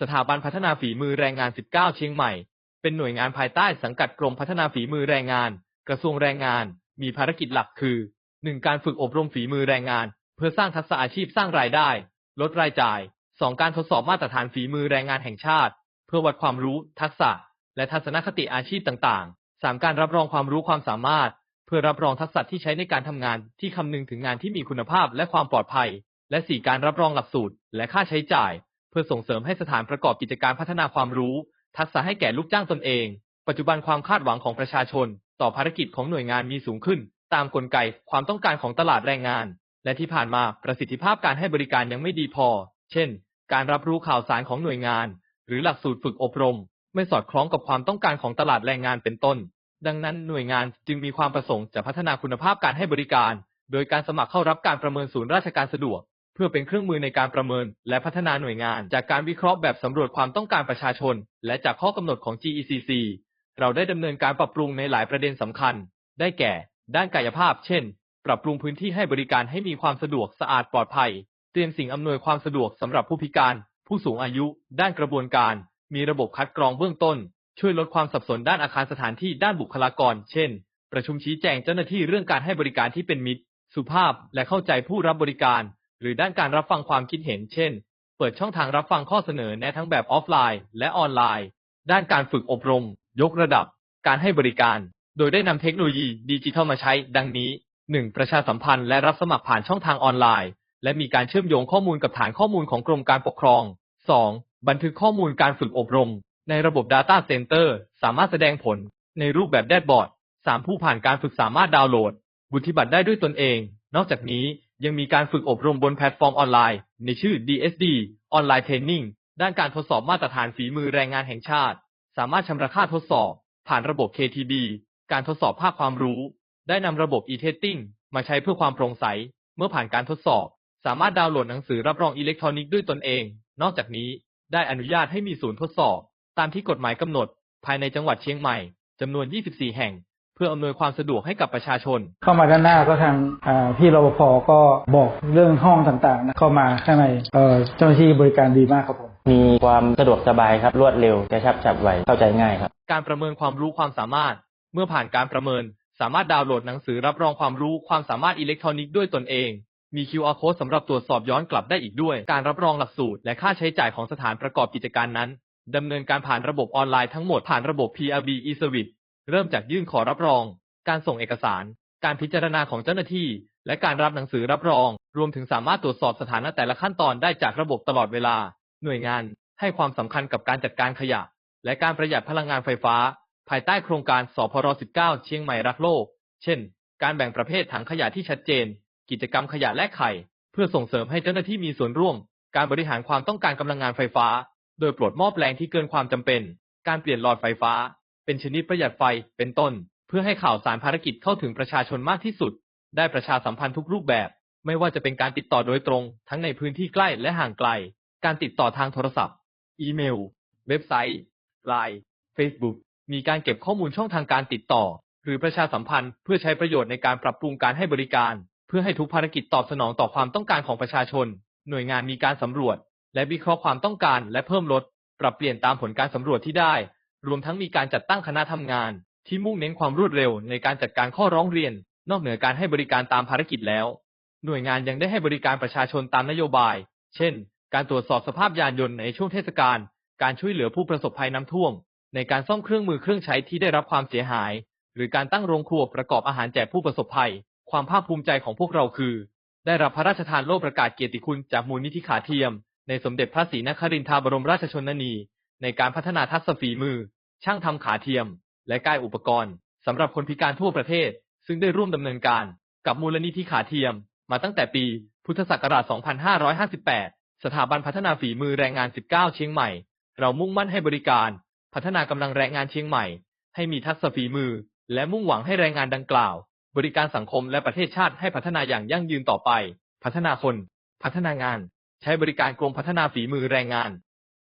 สถาบันพัฒนาฝีมือแรงงาน 19 เชียงใหม่ เป็นหน่วยงานภายใต้สังกัดกรมพัฒนาฝีมือแรงงาน กระทรวงแรงงาน มีภารกิจหลักคือ 1. การฝึกอบรมฝีมือแรงงาน เพื่อสร้างทักษะอาชีพสร้างรายได้ ลดรายจ่าย 2. การทดสอบมาตรฐานฝีมือแรงงานแห่งชาติ เพื่อวัดความรู้ ทักษะ และทัศนคติอาชีพต่างๆ 3. การรับรองความรู้ความสามารถ เพื่อรับรองทักษะที่ใช้ในการทำงานที่คำนึงถึงงานที่มีคุณภาพและความปลอดภัย และ 4. การรับรองหลักสูตร และค่าใช้จ่าย เพื่อส่งเสริมให้สถานประกอบกิจการพัฒนาความรู้ ทักษะให้แก่ลูกจ้างตนเอง ปัจจุบันความคาดหวังของประชาชน ต่อภารกิจของหน่วยงานมีสูงขึ้น ตามกลไกความต้องการของตลาดแรงงาน และที่ผ่านมาประสิทธิภาพการให้บริการยังไม่ดีพอ เช่น การรับรู้ข่าวสารของหน่วยงาน หรือหลักสูตรฝึกอบรม ไม่สอดคล้องกับความต้องการของตลาดแรงงานเป็นต้น ดังนั้นหน่วยงานจึงมีความประสงค์จะพัฒนาคุณภาพการให้บริการ โดยการสมัครเข้ารับการประเมินศูนย์ราชการสะดวก เพื่อเป็นเครื่องมือในการประเมิน และพัฒนาหน่วยงาน จากการวิเคราะห์แบบสำรวจความต้องการประชาชน และจากข้อกำหนดของ GECC เราได้ดำเนินการปรับปรุงในหลายประเด็นสำคัญ ได้แก่ ด้านกายภาพ เช่น ปรับปรุงพื้นที่ให้บริการให้มีความสะดวกสะอาดปลอดภัย เตรียมสิ่งอำนวยความสะดวกสำหรับผู้พิการ ผู้สูงอายุ ด้านกระบวนการ มีระบบคัดกรองเบื้องต้น ช่วยลดความสับสนด้านอาคารสถานที่ด้านบุคลากร เช่น ประชุมชี้แจงเจ้าหน้าที่เรื่องการให้บริการที่เป็นมิตร สุภาพ และเข้าใจผู้รับบริการ หรือด้านการรับฟังความคิดเห็น เช่น เปิดช่องทางรับฟังข้อเสนอแนะทั้งแบบออฟไลน์ และออนไลน์ ด้านการฝึกอบรม ยกระดับ การให้บริการ โดยได้นำเทคโนโลยีดิจิทัลมาใช้ ดังนี้ 1. ประชาสัมพันธ์และรับสมัครผ่านช่องทางออนไลน์ และมีการเชื่อมโยงข้อมูลกับฐานข้อมูลของกรมการปกครอง 2. บันทึกข้อมูลการฝึกอบรม ในระบบ Data Center สามารถแสดงผล ในรูปแบบแดชบอร์ด 3. ผู้ผ่านการฝึกสามารถดาวน์โหลดวุฒิบัตรได้ด้วยตนเอง นอกจากนี้ ยังมีการฝึกอบรมบนแพลตฟอร์มออนไลน์ ในชื่อ DSD Online Training ด้านการทดสอบมาตรฐานฝีมือแรงงานแห่งชาติ สามารถชำระค่าทดสอบ ผ่านระบบ KTB การทดสอบภาคความรู้ ได้นำระบบ e-testing มาใช้เพื่อความโปร่งใส เมื่อผ่านการทดสอบ สามารถดาวน์โหลดหนังสือรับรองอิเล็กทรอนิกส์ด้วยตนเอง นอกจากนี้ได้อนุญาตให้มีศูนย์ทดสอบ ตามที่กฎหมายกำหนด ภายในจังหวัดเชียงใหม่จำนวน 24 แห่ง เพื่ออำนวยความสะดวกให้กับประชาชน เข้ามาด้านหน้าก็ทางอ่าพี่รปภก็บอกเรื่องห้องต่างๆนะเข้ามาข้างในเอ่อเจ้าหน้าที่บริการดีมากครับผมมีความสะดวกสบายครับรวดเร็วกระชับฉับไวเข้าใจง่ายครับ การประเมินความรู้ความสามารถ เมื่อผ่านการประเมิน สามารถดาวน์โหลดหนังสือรับรองความรู้ความสามารถอิเล็กทรอนิกส์ด้วยตนเอง มี QR code สำหรับตรวจสอบย้อนกลับได้อีกด้วย การรับรองหลักสูตร และค่าใช้จ่ายของสถานประกอบกิจการนั้นดำเนินการผ่านระบบออนไลน์ทั้งหมดผ่านระบบ PRB e-service เริ่มจากยื่นขอรับรอง การส่งเอกสาร การพิจารณาของเจ้าหน้าที่ และการรับหนังสือรับรอง รวมถึงสามารถตรวจสอบสถานะแต่ละขั้นตอนได้จากระบบตลอดเวลา หน่วยงานให้ความสำคัญกับการจัดการขยะ และการประหยัดพลังงานไฟฟ้า ภายใต้โครงการสพร 19 เชียงใหม่รักโลก เช่น การแบ่งประเภทถังขยะที่ชัดเจน กิจกรรมขยะแลกไข่ เพื่อส่งเสริมให้เจ้าหน้าที่มีส่วนร่วม การบริหารความต้องการกำลังงานไฟฟ้า โดยปลดม้อแปลงที่เกินความจำเป็น การเปลี่ยนหลอดไฟฟ้า เป็นชนิดประหยัดไฟเป็นต้น เพื่อให้ข่าวสารภารกิจเข้าถึงประชาชนมากที่สุด ได้ประชาสัมพันธ์ทุกรูปแบบ ไม่ว่าจะเป็นการติดต่อโดยตรง ทั้งในพื้นที่ใกล้และห่างไกล การติดต่อทางโทรศัพท์ อีเมล เว็บไซต์ไลน์ Facebook มีการเก็บข้อมูลช่องทางการติดต่อ หรือประชาสัมพันธ์เพื่อใช้ประโยชน์ในการปรับปรุงการให้บริการ เพื่อให้ทุกภารกิจตอบสนองต่อความต้องการของประชาชน หน่วยงานมีการสำรวจ และวิเคราะห์ความต้องการและเพิ่มลด ปรับเปลี่ยนตามผลการสำรวจที่ได้ รวมทั้งมีการจัดตั้งคณะทำงาน ที่มุ่งเน้นความรวดเร็วในการจัดการข้อร้องเรียน นอกเหนือการให้บริการตามภารกิจแล้ว หน่วยงานยังได้ให้บริการประชาชนตามนโยบาย เช่น การตรวจสอบสภาพยานยนต์ในช่วงเทศกาล การช่วยเหลือผู้ประสบภัยน้ำท่วม ในการซ่อมเครื่องมือเครื่องใช้ที่ได้รับความเสียหาย หรือการตั้งโรงครัวประกอบอาหารแจกผู้ประสบภัย ความภาคภูมิใจของพวกเราคือ ได้รับพระราชทานโล่ประกาศเกียรติคุณจากมูลนิธิขาเทียม ในสมเด็จพระศรีนครินทราบรมราชชนนี ในการพัฒนาทักษะฝีมือ ช่างทำขาเทียม และกายอุปกรณ์สำหรับคนพิการทั่วประเทศ ซึ่งได้ร่วมดำเนินการกับมูลนิธิขาเทียม มาตั้งแต่ปีพุทธศักราช 2558 สถาบันพัฒนาฝีมือแรงงาน 19 เชียงใหม่ เรามุ่งมั่นให้บริการ พัฒนากำลังแรงงานเชียงใหม่ ให้มีทักษะฝีมือ และมุ่งหวังให้แรงงานดังกล่าว บริการสังคมและประเทศชาติให้พัฒนาอย่างยั่งยืนต่อไป พัฒนาคน พัฒนางาน ใช้บริการกรมพัฒนาฝีมือแรงงาน